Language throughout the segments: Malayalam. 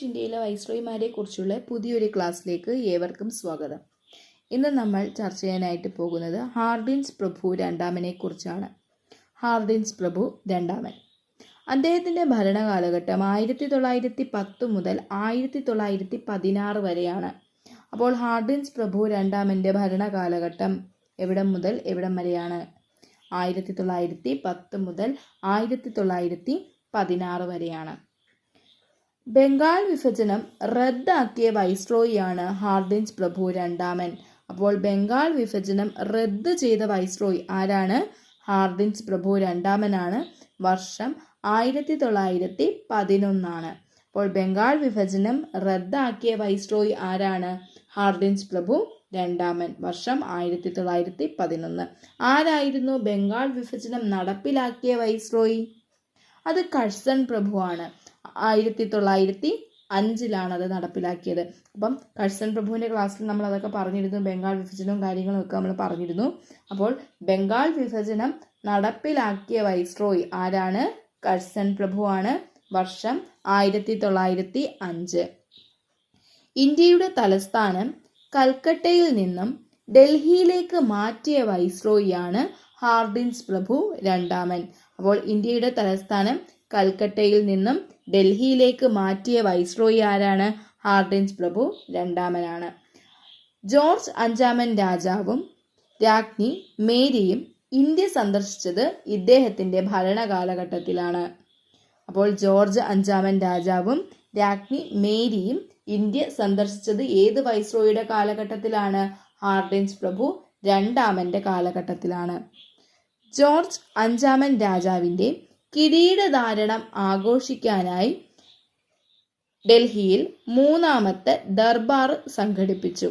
ബ്രിട്ടീഷ് ഇന്ത്യയിലെ വൈസ്രോയിമാരെ കുറിച്ചുള്ള പുതിയൊരു ക്ലാസ്സിലേക്ക് ഏവർക്കും സ്വാഗതം. ഇന്ന് നമ്മൾ ചർച്ച ചെയ്യാനായിട്ട് പോകുന്നത് ഹാർഡിൻസ് പ്രഭു രണ്ടാമനെ കുറിച്ചാണ് ഹാർഡിൻസ് പ്രഭു രണ്ടാമൻ. അദ്ദേഹത്തിന്റെ ഭരണകാലഘട്ടം ആയിരത്തി തൊള്ളായിരത്തി പത്ത് മുതൽ ആയിരത്തി തൊള്ളായിരത്തി പതിനാറ് വരെയാണ്. അപ്പോൾ ഹാർഡിൻസ് പ്രഭു രണ്ടാമന്റെ ഭരണകാലഘട്ടം എവിടം മുതൽ എവിടം വരെയാണ്? ആയിരത്തി തൊള്ളായിരത്തി പത്ത് മുതൽ ആയിരത്തി തൊള്ളായിരത്തി പതിനാറ് വരെയാണ്. ബംഗാൾ വിഭജനം റദ്ദാക്കിയ വൈസ്രോയിയാണ് ഹാർഡിൻസ് പ്രഭു രണ്ടാമൻ. അപ്പോൾ ബംഗാൾ വിഭജനം റദ്ദ് ചെയ്ത വൈസ്രോയ് ആരാണ്? ഹാർഡിൻസ് പ്രഭു രണ്ടാമനാണ്. വർഷം ആയിരത്തി തൊള്ളായിരത്തി പതിനൊന്നാണ് അപ്പോൾ ബംഗാൾ വിഭജനം റദ്ദാക്കിയ വൈസ്രോയ് ആരാണ്? ഹാർഡിൻസ് പ്രഭു രണ്ടാമൻ. വർഷം ആയിരത്തി തൊള്ളായിരത്തി പതിനൊന്ന് ആരായിരുന്നു ബംഗാൾ വിഭജനം നടപ്പിലാക്കിയ വൈസ്രോയി? അത് കഴ്സൺ പ്രഭുവാണ്. ആയിരത്തി തൊള്ളായിരത്തി അഞ്ചിലാണ് അത് നടപ്പിലാക്കിയത്. അപ്പം കഴ്സൺ പ്രഭുവിന്റെ ക്ലാസ്സിൽ നമ്മൾ അതൊക്കെ പറഞ്ഞിരുന്നു ബംഗാൾ വിഭജനവും കാര്യങ്ങളും ഒക്കെ നമ്മൾ പറഞ്ഞിരുന്നു. അപ്പോൾ ബംഗാൾ വിഭജനം നടപ്പിലാക്കിയ വൈസ്രോയ് ആരാണ്? കഴ്സൺ പ്രഭുവാണ്. വർഷം ആയിരത്തി തൊള്ളായിരത്തി അഞ്ച് ഇന്ത്യയുടെ തലസ്ഥാനം കൽക്കട്ടയിൽ നിന്നും ഡൽഹിയിലേക്ക് മാറ്റിയ വൈസ്രോയിയാണ് ഹാർഡിൻസ് പ്രഭു രണ്ടാമൻ. അപ്പോൾ ഇന്ത്യയുടെ തലസ്ഥാനം കൽക്കട്ടയിൽ നിന്നും ഡൽഹിയിലേക്ക് മാറ്റിയ വൈസ്രോയി ആരാണ്? ഹാർഡിൻസ് പ്രഭു രണ്ടാമനാണ്. ജോർജ് അഞ്ചാമൻ രാജാവും രാജ്ഞി മേരിയും ഇന്ത്യ സന്ദർശിച്ചത് ഇദ്ദേഹത്തിന്റെ ഭരണകാലഘട്ടത്തിലാണ്. അപ്പോൾ ജോർജ് അഞ്ചാമൻ രാജാവും രാജ്ഞി മേരിയും ഇന്ത്യ സന്ദർശിച്ചത് ഏത് വൈസ്രോയുടെ കാലഘട്ടത്തിലാണ്? ഹാർഡിൻസ് പ്രഭു രണ്ടാമന്റെ കാലഘട്ടത്തിലാണ്. ജോർജ് അഞ്ചാമൻ രാജാവിന്റെ കിരീടധാരണം ആഘോഷിക്കാനായി ഡൽഹിയിൽ മൂന്നാമത്തെ ദർബാർ സംഘടിപ്പിച്ചു.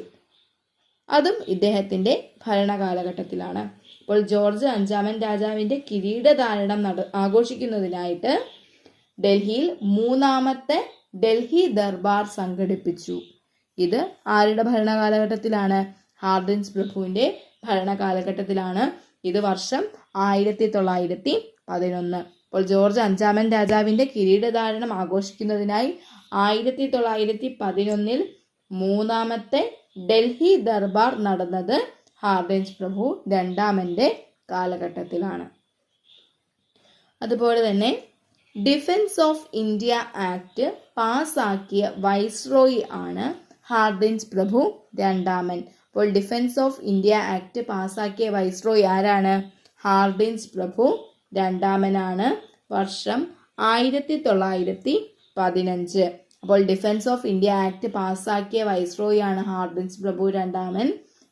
അതും ഇദ്ദേഹത്തിന്റെ ഭരണകാലഘട്ടത്തിലാണ്. ഇപ്പോൾ ജോർജ് അഞ്ചാമൻ രാജാവിന്റെ കിരീടധാരണം നട ആഘോഷിക്കുന്നതിനായിട്ട് ഡൽഹിയിൽ മൂന്നാമത്തെ ഡൽഹി ദർബാർ സംഘടിപ്പിച്ചു. ഇത് ആരുടെ ഭരണകാലഘട്ടത്തിലാണ്? ഹാർഡിൻസ് പ്രഭുവിന്റെ ഭരണകാലഘട്ടത്തിലാണ്. ഇത് വർഷം ആയിരത്തി തൊള്ളായിരത്തി പതിനൊന്ന്. അപ്പോൾ ജോർജ് അഞ്ചാമൻ രാജാവിന്റെ കിരീടധാരണം ആഘോഷിക്കുന്നതിനായി ആയിരത്തി തൊള്ളായിരത്തി പതിനൊന്നിൽ മൂന്നാമത്തെ ഡൽഹി ദർബാർ നടന്നത് ഹാർഡിൻസ് പ്രഭു രണ്ടാമന്റെ കാലഘട്ടത്തിലാണ്. അതുപോലെ തന്നെ ഡിഫൻസ് ഓഫ് ഇന്ത്യ ആക്ട് പാസാക്കിയ വൈസ്രോയി ആണ് ഹാർഡിൻസ് പ്രഭു രണ്ടാമൻ. അപ്പോൾ ഡിഫൻസ് ഓഫ് ഇന്ത്യ ആക്ട് പാസാക്കിയ വൈസ്രോയി ആരാണ്? ഹാർഡിൻസ് പ്രഭു രണ്ടാമനാണ് വർഷം ആയിരത്തി തൊള്ളായിരത്തി പതിനഞ്ച് അപ്പോൾ ഡിഫൻസ് ഓഫ് ഇന്ത്യ ആക്ട് പാസാക്കിയ വൈസ്രോയാണ് ഹാർബിൻസ് പ്രഭു രണ്ടാമൻ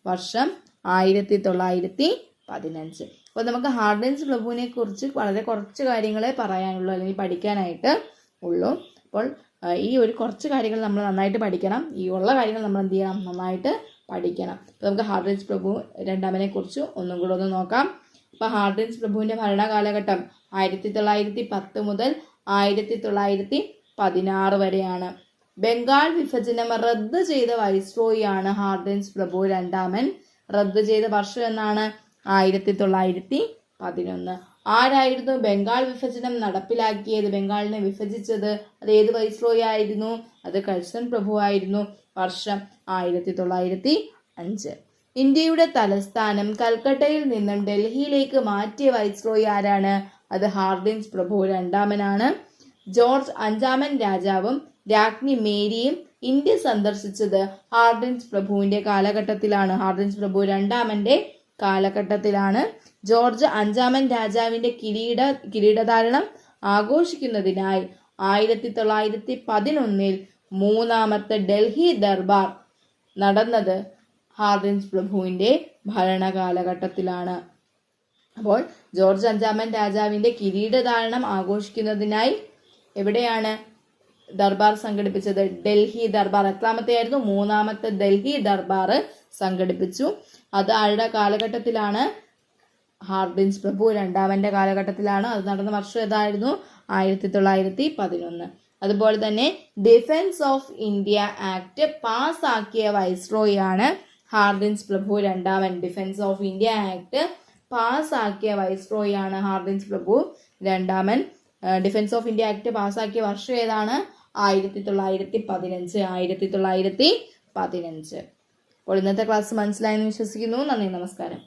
വർഷം ആയിരത്തി തൊള്ളായിരത്തി പതിനഞ്ച് അപ്പോൾ നമുക്ക് ഹാർഡിൻസ് പ്രഭുവിനെ കുറിച്ച് വളരെ കുറച്ച് കാര്യങ്ങളെ പറയാനുള്ളൂ അല്ലെങ്കിൽ പഠിക്കാനായിട്ട് ഉള്ളൂ. അപ്പോൾ ഈ ഒരു കുറച്ച് കാര്യങ്ങൾ നമ്മൾ നന്നായിട്ട് പഠിക്കണം. ഈ ഉള്ള കാര്യങ്ങൾ നമ്മൾ എന്ത് ചെയ്യണം? നന്നായിട്ട് പഠിക്കണം. അപ്പോൾ നമുക്ക് ഹാർഡിൻസ് പ്രഭു രണ്ടാമനെ കുറിച്ച് ഒന്നും കൂടെ ഒന്ന് നോക്കാം. അപ്പോൾ ഹാർഡിൻസ് പ്രഭുവിന്റെ ഭരണകാലഘട്ടം ആയിരത്തി തൊള്ളായിരത്തി പത്ത് മുതൽ ആയിരത്തി തൊള്ളായിരത്തി പതിനാറ് വരെയാണ്. ബംഗാൾ വിഭജനം റദ്ദ് ചെയ്ത വൈസ്രോയിയാണ് ഹാർഡിൻസ് പ്രഭു രണ്ടാമൻ. റദ്ദ് ചെയ്ത വർഷം എന്നാണ്? ആയിരത്തി തൊള്ളായിരത്തി പതിനൊന്ന് ആരായിരുന്നു ബംഗാൾ വിഭജനം നടപ്പിലാക്കിയത്? ബംഗാളിനെ വിഭജിച്ചത് അത് ഏത് വൈസ്രോയി ആയിരുന്നു? അത് കഴ്സൺ പ്രഭു ആയിരുന്നു. വർഷം ആയിരത്തി തൊള്ളായിരത്തി അഞ്ച് ഇന്ത്യയുടെ തലസ്ഥാനം കൽക്കട്ടയിൽ നിന്നും ഡൽഹിയിലേക്ക് മാറ്റിയ വൈസ്രോയി ആരാണ്? അത് ഹാർഡിൻസ് പ്രഭു രണ്ടാമനാണ്. ജോർജ് അഞ്ചാമൻ രാജാവും രാജ്ഞി മേരിയും ഇന്ത്യ സന്ദർശിച്ചത് ഹാർഡിൻസ് പ്രഭുവിന്റെ കാലഘട്ടത്തിലാണ്. ഹാർഡിൻസ് പ്രഭു രണ്ടാമന്റെ കാലഘട്ടത്തിലാണ്. ജോർജ് അഞ്ചാമൻ രാജാവിന്റെ കിരീട കിരീടധാരണം ആഘോഷിക്കുന്നതിനായി ആയിരത്തി തൊള്ളായിരത്തി പതിനൊന്നിൽ മൂന്നാമത്തെ ഡൽഹി ദർബാർ നടന്നത് ഹാർഡിൻസ് പ്രഭുവിന്റെ ഭരണകാലഘട്ടത്തിലാണ്. അപ്പോൾ ജോർജ് അഞ്ചാമൻ രാജാവിന്റെ കിരീടധാരണം ആഘോഷിക്കുന്നതിനായി എവിടെയാണ് ദർബാർ സംഘടിപ്പിച്ചത്? ഡൽഹി ദർബാർ. എത്രാമത്തെ ആയിരുന്നു മൂന്നാമത്തെ ഡൽഹി ദർബാർ സംഘടിപ്പിച്ചു. അത് ആരുടെ കാലഘട്ടത്തിലാണ്? ഹാർഡിൻസ് പ്രഭു രണ്ടാമന്റെ കാലഘട്ടത്തിലാണ്. അത് നടന്ന വർഷം ഏതായിരുന്നു? ആയിരത്തി തൊള്ളായിരത്തി പതിനൊന്ന് അതുപോലെ തന്നെ ഡിഫൻസ് ഓഫ് ഇന്ത്യ ആക്ട് പാസ്സാക്കിയ വൈസ്രോയാണ് ഹാർഡിൻസ് പ്രഭു രണ്ടാമൻ ഡിഫൻസ് ഓഫ് ഇന്ത്യ ആക്ട് പാസ്സാക്കിയ ആണ് ഹാർഡിൻസ് പ്രഭു രണ്ടാമൻ. ഡിഫൻസ് ഓഫ് ഇന്ത്യ ആക്ട് പാസ്സാക്കിയ വർഷം ഏതാണ്? ആയിരത്തി തൊള്ളായിരത്തി പതിനഞ്ച് ആയിരത്തി തൊള്ളായിരത്തി പതിനഞ്ച് അപ്പോൾ ഇന്നത്തെ ക്ലാസ് മനസ്സിലായെന്ന് വിശ്വസിക്കുന്നു. നന്ദി നമസ്കാരം.